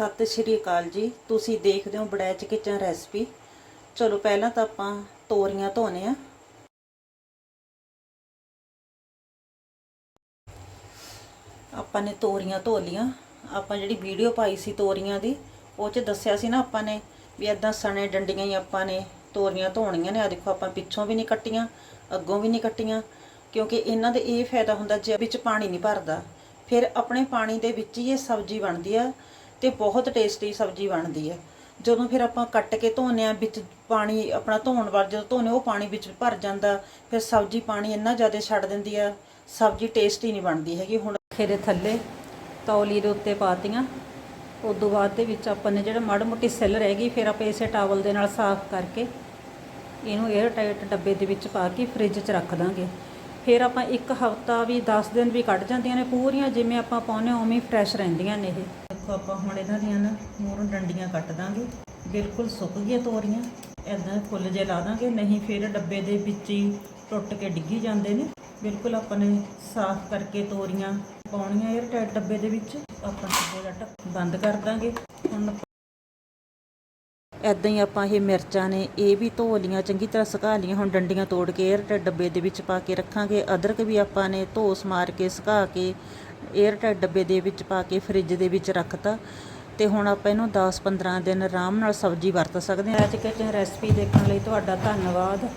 ਸਤਿ ਸ਼੍ਰੀ ਅਕਾਲ ਜੀ। ਤੁਸੀਂ ਦੇਖਦੇ ਹੋ ਬੜੈਚ ਕਿਚਨ ਰੈਸਪੀ। ਚਲੋ ਪਹਿਲਾਂ ਤਾਂ ਆਪਾਂ ਤੋਰੀਆਂ ਧੋਨੇ ਆ। ਆਪਾਂ ਨੇ ਤੋਰੀਆਂ ਧੋ ਲੀਆਂ। ਆਪਾਂ ਜਿਹੜੀ ਵੀਡੀਓ ਪਾਈ ਸੀ ਤੋਰੀਆਂ ਦੀ, ਉਹ 'ਚ ਦੱਸਿਆ ਸੀ ਨਾ ਆਪਾਂ ਨੇ ਵੀ ਐਦਾਂ ਸਣੇ ਡੰਡੀਆਂ ਹੀ ਆਪਾਂ ਨੇ ਤੋਰੀਆਂ ਧੋਣੀਆਂ ਨੇ। ਆ ਦੇਖੋ ਆਪਾਂ ਪਿੱਛੋਂ ਵੀ ਨਹੀਂ ਕੱਟੀਆਂ, ਅੱਗੋਂ ਵੀ ਨਹੀਂ ਕੱਟੀਆਂ। ਕਿਉਂਕਿ ਇਹਨਾਂ ਦੇ ਇਹ ਫਾਇਦਾ ਹੁੰਦਾ ਜੇ ਵਿੱਚ ਪਾਣੀ ਨਹੀਂ ਭਰਦਾ। ਫਿਰ ਆਪਣੇ ਪਾਣੀ ਦੇ ਵਿੱਚ ਹੀ ਇਹ ਸਬਜ਼ੀ ਬਣਦੀ ਆ। ਤੇ ਬਹੁਤ ਟੇਸਟੀ ਸਬਜ਼ੀ ਬਣਦੀ ਹੈ। ਜਦੋਂ ਫਿਰ ਆਪਾਂ ਕੱਟ ਕੇ ਧੋਨੇ ਆ, ਵਿੱਚ ਪਾਣੀ ਆਪਣਾ ਧੋਣ ਵਾਰ ਜਦੋਂ ਧੋਨੇ ਉਹ ਪਾਣੀ ਵਿੱਚ ਭਰ ਜਾਂਦਾ, ਫਿਰ ਸਬਜ਼ੀ ਪਾਣੀ ਇੰਨਾ ਜ਼ਿਆਦਾ ਛੱਡ ਦਿੰਦੀ ਆ, ਸਬਜ਼ੀ ਟੇਸਟੀ ਨਹੀਂ ਬਣਦੀ ਹੈਗੀ। ਹੁਣ ਖੇਰੇ ਥੱਲੇ ਤੌਲੀ ਦੇ ਉੱਤੇ ਪਾਤੀਆਂ, ਉਦੋਂ ਬਾਅਦ ਦੇ ਵਿੱਚ ਆਪਾਂ ਨੇ ਜਿਹੜਾ ਮਾੜੀ ਮੋਟੀ ਸਿੱਲ ਰਹਿ ਗਈ, ਫਿਰ ਆਪਾਂ ਇਸੇ ਟਾਵਲ ਦੇ ਨਾਲ ਸਾਫ਼ ਕਰਕੇ ਇਹਨੂੰ 에ਅਰ ਟਾਈਟ ਡੱਬੇ ਦੇ ਵਿੱਚ ਪਾ ਕੇ ਫ੍ਰਿਜ 'ਚ ਰੱਖ ਦਾਂਗੇ। ਫਿਰ ਆਪਾਂ ਇੱਕ ਹਫਤਾ ਵੀ 10 ਦਿਨ ਵੀ ਕੱਢ ਜਾਂਦੀਆਂ ਨੇ ਪੂਰੀਆਂ, ਜਿਵੇਂ ਆਪਾਂ ਪਾਉਂਦੇ ਹਾਂ, ਉਵੇਂ ਫਰੈਸ਼ ਰਹਿੰਦੀਆਂ ਨੇ ਇਹ। ਦੇਖੋ ਆਪਾਂ ਹੁਣ ਇਹਨਾਂ ਦੀਆਂ ਨਾ ਮੂਹਰੋਂ ਡੰਡੀਆਂ ਕੱਟ ਦਾਂਗੇ। ਬਿਲਕੁਲ ਸੁੱਕ ਗਈਆਂ ਤੋਰੀਆਂ। ਐਦਾਂ ਫੁੱਲ ਜੇ ਲਾ ਦਾਂਗੇ, ਨਹੀਂ ਫਿਰ ਡੱਬੇ ਦੇ ਵਿੱਚ ਹੀ ਟੁੱਟ ਕੇ ਡਿੱਗੀ ਜਾਂਦੇ ਨੇ। ਬਿਲਕੁਲ ਆਪਾਂ ਨੇ ਸਾਫ਼ ਕਰਕੇ ਤੋਰੀਆਂ ਪਾਉਣੀਆਂ 에ਅਰ ਟਾਈਟ ਡੱਬੇ ਦੇ ਵਿੱਚ। ਆਪਾਂ ਡੱਬੇ ਦਾ ਢੱਕ ਬੰਦ ਕਰ ਦਾਂਗੇ। ਹੁਣ ਐਦਾਂ ਹੀ ਆਪਾਂ ਇਹ ਮਿਰਚਾਂ ਨੇ ਇਹ ਵੀ ਧੋ ਲੀਆਂ ਚੰਗੀ ਤਰ੍ਹਾਂ ਸੁਕਾ ਲੀਆਂ ਹੁਣ ਡੰਡੀਆਂ ਤੋੜ ਕੇ 에ਅਰ ਟਾਈਟ ਡੱਬੇ ਦੇ ਵਿੱਚ ਪਾ ਕੇ ਰੱਖਾਂਗੇ। ਅਦਰਕ ਵੀ ਆਪਾਂ ਨੇ ਧੋ ਸਮਾਰ ਕੇ, ਸੁਕਾ ਕੇ 에ਅਰ ਡੱਬੇ ਦੇ ਵਿੱਚ ਪਾ ਕੇ ਫ੍ਰਿਜ ਦੇ ਵਿੱਚ ਰੱਖਤਾ ਤੇ ਹੁਣ ਆਪਾਂ ਇਹਨੂੰ 10-15 ਦਿਨ ਆਰਾਮ ਨਾਲ ਸਬਜ਼ੀ ਵਰਤ ਸਕਦੇ ਹਾਂ। ਅੱਜ ਕਿਚਨ ਰੈਸਪੀ ਦੇਖਣ ਲਈ ਤੁਹਾਡਾ ਧੰਨਵਾਦ।